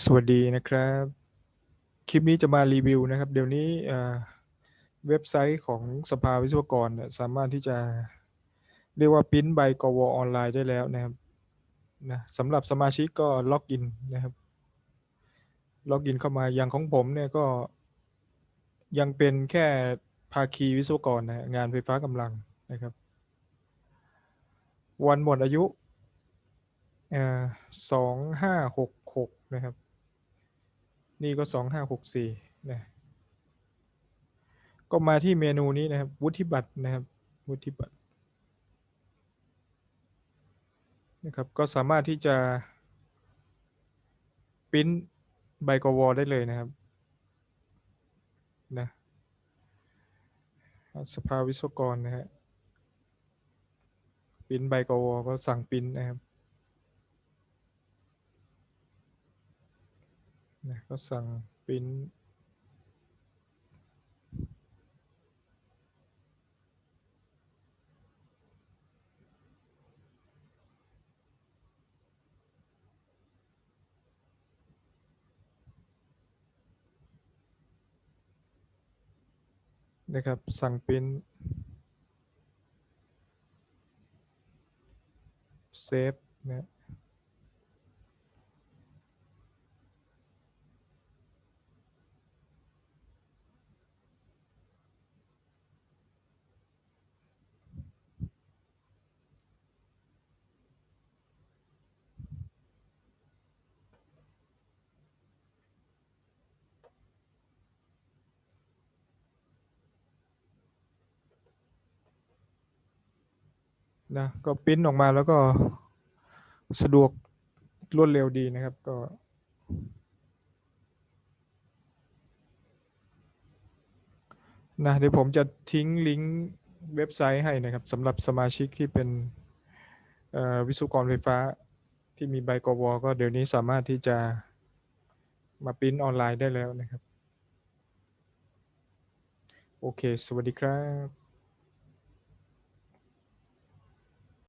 สวัสดีนะครับ คลิปนี้จะมารีวิวนะครับ เดี๋ยวนี้เว็บไซต์ของสภาวิศวกรเนี่ยสามารถที่จะเรียกว่าปริ้นใบกวออนไลน์ได้แล้วนะครับนะสำหรับสมาชิกก็ล็อกอินนะครับล็อกอินเข้ามาอย่างของผมเนี่ยก็ยังเป็นแค่ภาคีวิศวกรนะงานไฟฟ้ากำลังนะครับ วันหมดอายุ สองห้าหกหกนะครับ นี่ก็สองห้าหกสี่นะก็มาที่เมนูนี้นะครับ วุฒิบัตรนะครับวุฒิบัตรนะครับก็สามารถที่จะปริ้นใบกวได้เลยนะครับนะสภาวิศวกรนะฮะปริ้นใบกวก็สั่งปริ้นนะครับ นะก็สั่งปริ้นนะครับ สั่งปริ้นเซฟนะ นะก็ปริ้นออกมาแล้วก็สะดวกรวดเร็วดีนะครับก็นะเดี๋ยวผมจะทิ้งลิงก์เว็บไซต์ให้นะครับสำหรับสมาชิกที่เป็นวิศวกรไฟฟ้าที่มีใบกวก็เดี๋ยวนี้สามารถที่จะมาปริ้นออนไลน์ได้แล้วนะครับ โอเค สวัสดีครับ